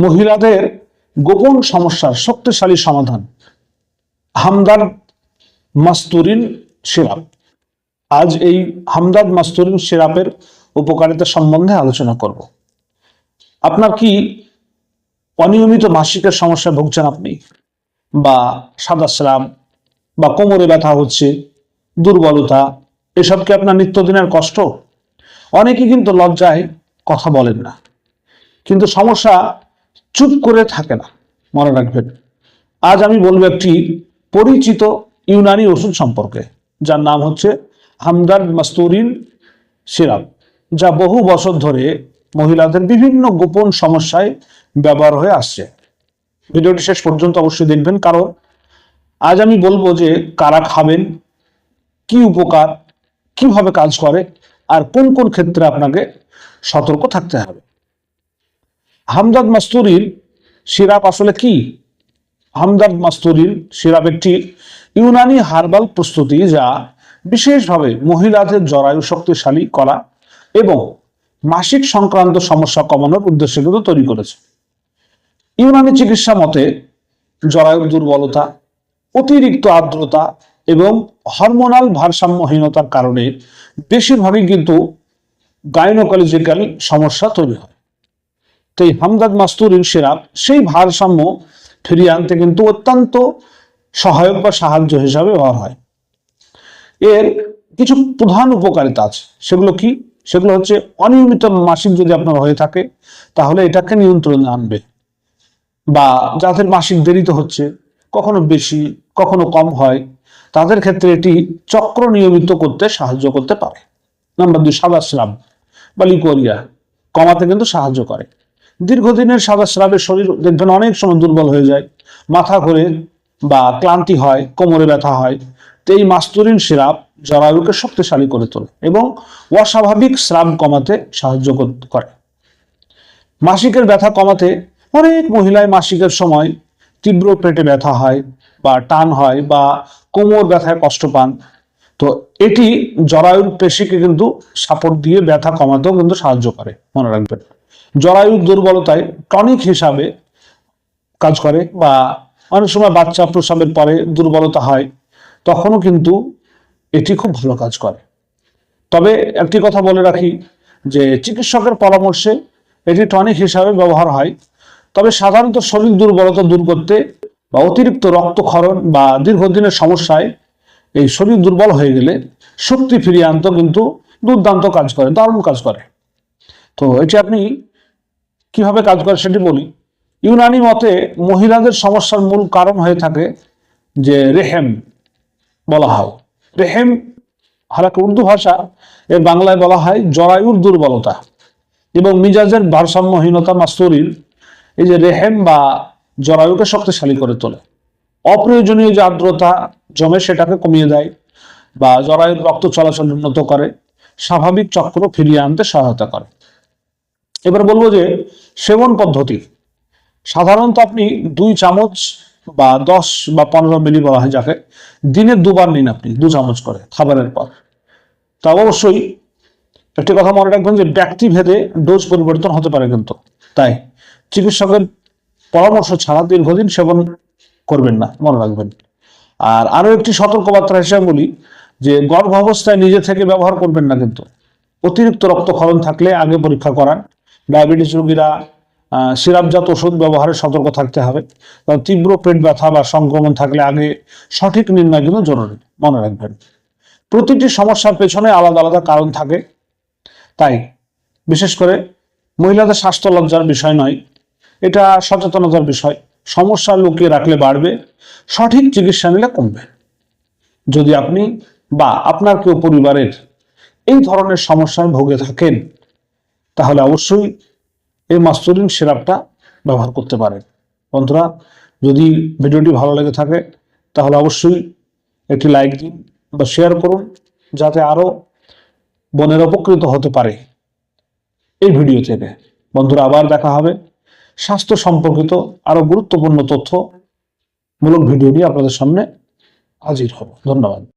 মহিলাদের গোপন সমস্যার শক্তিশালী সমাধান। হামদার মাস্তুরিন সিরাপ। আজ এই হামদাদ মাস্তুরিন সিরাপের উপকারিতা সম্বন্ধে আলোচনা করব। আপনার কি অনিয়মিত মাসিকের সমস্যায় ভুগছেন আপনি? বা সাদা স্রাব, বা কোমরে ব্যথা হচ্ছে, দুর্বলতা, এসব কি আপনার নিত্যদিনের কষ্ট? অনেকে কিন্তু লজ্জায় কথা বলেন না। কিন্তু সমস্যা চুপ করে থাকে না মনে রাখবেন আজ আমি বলব একটি পরিচিত ইউনানি ওষুধ সম্পর্কে, যার নাম হচ্ছে হামদার মাস্তুরিন সিরাপ, যা বহু বছর ধরে মহিলাদের বিভিন্ন গোপন সমস্যায় ব্যবহার হয়ে আসছে। ভিডিওটি শেষ পর্যন্ত অবশ্যই দেখবেন, কারণ আজ আমি বলব যে কারা খাবেন, কি উপকার, কীভাবে কাজ করে, আর কোন কোন ক্ষেত্রে আপনাকে সতর্ক থাকতে হবে। হামদাদ মাস্তুরির সিরাপ আসলে কি? হামদাদ মাস্তুরির সিরাপ একটি ইউনানি হার্বাল প্রস্তুতি যা বিশেষভাবে মহিলাদের জরায়ু শক্তিশালী করা এবং মাসিক সংক্রান্ত সমস্যা কমানোর উদ্দেশ্যে কিন্তু তৈরি করেছে। ইউনানি চিকিৎসা মতে জরায়ুর দুর্বলতা, অতিরিক্ত আর্দ্রতা এবং হরমোনাল ভারসাম্যহীনতার কারণে বেশিরভাগই কিন্তু গাইনোকোলজিক্যাল সমস্যা তৈরি হয়। তো এই হামদাদ মাস্তুরিন সিরাপ সেই ভারসাম্য ফিরিয়ে আনতে কিন্তু অত্যন্ত সহায়ক বা সাহায্য হিসাবে ব্যবহার হয়। এর কিছু প্রধান উপকারিতা আছে। সেগুলো কি? সেগুলো হচ্ছে অনিয়মিত মাসিক যদি আপনার হয়ে থাকে, তাহলে এটাকে নিয়ন্ত্রণে আনবে। বা যাদের মাসিক দেরিতে হচ্ছে, কখনো বেশি, কখনো কম হয়, তাদের ক্ষেত্রে এটি চক্র নিয়মিত করতে সাহায্য করতে পারে। নাম্বার দুই, সাদা স্রাব বা লিকোরিয়া, কমাতে কিন্তু সাহায্য করে। দীর্ঘদিনের সাদা স্রাবের শরীর দেখবেন অনেক সময় দুর্বল হয়ে যায়। মাথা ঘুরে বা ক্লান্তি হয়, কোমরে ব্যথা হয়। তো এই মাস্তুরিন সিরাপ জরায়ুকে শক্তিশালী করে তোলে এবং অস্বাভাবিক স্রাব কমাতে সাহায্য করে মাসিকের ব্যথা কমাতে অনেক মহিলায় মাসিকের সময় তীব্র পেটে ব্যথা হয় বা টান হয় বা কোমর ব্যথায় কষ্ট পান। তো এটি জরায়ুর পেশিকে কিন্তু সাপোর্ট দিয়ে ব্যথা কমাতেও কিন্তু সাহায্য করে। মনে রাখবেন। জরায়ুর দুর্বলতায় টনিক হিসাবে কাজ করে বা অনেক সময় বাচ্চা প্রসবের পরে দুর্বলতা হয়, তখনও কিন্তু এটি খুব ভালো কাজ করে। তবে একটি কথা বলে রাখি যে চিকিৎসকের পরামর্শে এটি টনিক হিসাবে ব্যবহার হয়। তবে সাধারণত শরীর দুর্বলতা দূর করতে বা অতিরিক্ত রক্তক্ষরণ বা দীর্ঘদিনের সমস্যায় এই শরীর দুর্বল হয়ে গেলে শক্তি ফিরিয়ে আনতে কিন্তু দুর্দান্ত কাজ করে, দারুণ কাজ করে। তো এটি আপনি কীভাবে কাজ করে সেটি বলি। ইউনানি মতে মহিলাদের সমস্যার মূল কারণ হয়ে থাকে যে রেহেম বলা হয়। রেহেম হালাকা উর্দু ভাষা এর বাংলায় বলা হয় জরায়ুর দুর্বলতা এবং মিজাজের ভারসাম্যহীনতা মাস্তুরির এই যে রেহেম বা জরায়ুকে শক্তিশালী করে তোলে। অপ্রয়োজনীয় যে আর্দ্রতা জমে সেটাকে কমিয়ে দেয় বা জরায়ুর রক্ত চলাচল উন্নত করে, স্বাভাবিক চক্র ফিরিয়ে আনতে সহায়তা করে। এবার বলব যে সেবন পদ্ধতি। সাধারণত আপনি দুই চামচ বা দশ বা পনেরো মিলি বলা হয় যাকে, দিনে দুবার নিন আপনি, দু চামচ করে খাবারের পর। তা অবশ্যই একটি কথা মনে রাখবেন যে ব্যক্তি ভেদে ডোজ পরিবর্তন হতে পারে কিন্তু। তাই চিকিৎসকের পরামর্শ ছাড়া দীর্ঘদিন সেবন করবেন না, মনে রাখবেন। আর আরও একটি সতর্কবার্তা হিসেবে বলি যে গর্ভাবস্থায় নিজে থেকে ব্যবহার করবেন না কিন্তু। অতিরিক্ত রক্তক্ষরণ থাকলে আগে পরীক্ষা করান ডায়াবেটিস রোগীরা সিরাপজাত ওষুধ ব্যবহারে সতর্ক থাকতে হবে। কারণ তীব্র পেট ব্যথা বা সংক্রমণ থাকলে আগে সঠিক নির্ণয় কিন্তু জরুরি। মনে রাখবেন। প্রতিটি সমস্যার পেছনে আলাদা আলাদা কারণ থাকে। তাই বিশেষ করে মহিলাদের স্বাস্থ্য লজ্জার বিষয় নয়। এটা সচেতনতার বিষয়। সমস্যা লুকিয়ে রাখলে বাড়বে, সঠিক চিকিৎসা নিলে কমবে। যদি আপনি বা আপনার কেউ পরিবারের এই ধরনের সমস্যায় ভুগে থাকেন তাহলে অবশ্যই এই মাস্তুরিন সিরাপটা ব্যবহার করতে পারেন। বন্ধুরা, যদি ভিডিওটি ভালো লেগে থাকে, তাহলে অবশ্যই একটি লাইক দিন বা শেয়ার করুন, যাতে আরও বনের উপকৃত হতে পারে এই ভিডিও থেকে। বন্ধুরা, আবার দেখা হবে। স্বাস্থ্য সম্পর্কিত আরও গুরুত্বপূর্ণ তথ্য মূলক ভিডিও নিয়ে আপনাদের সামনে হাজির হব। ধন্যবাদ।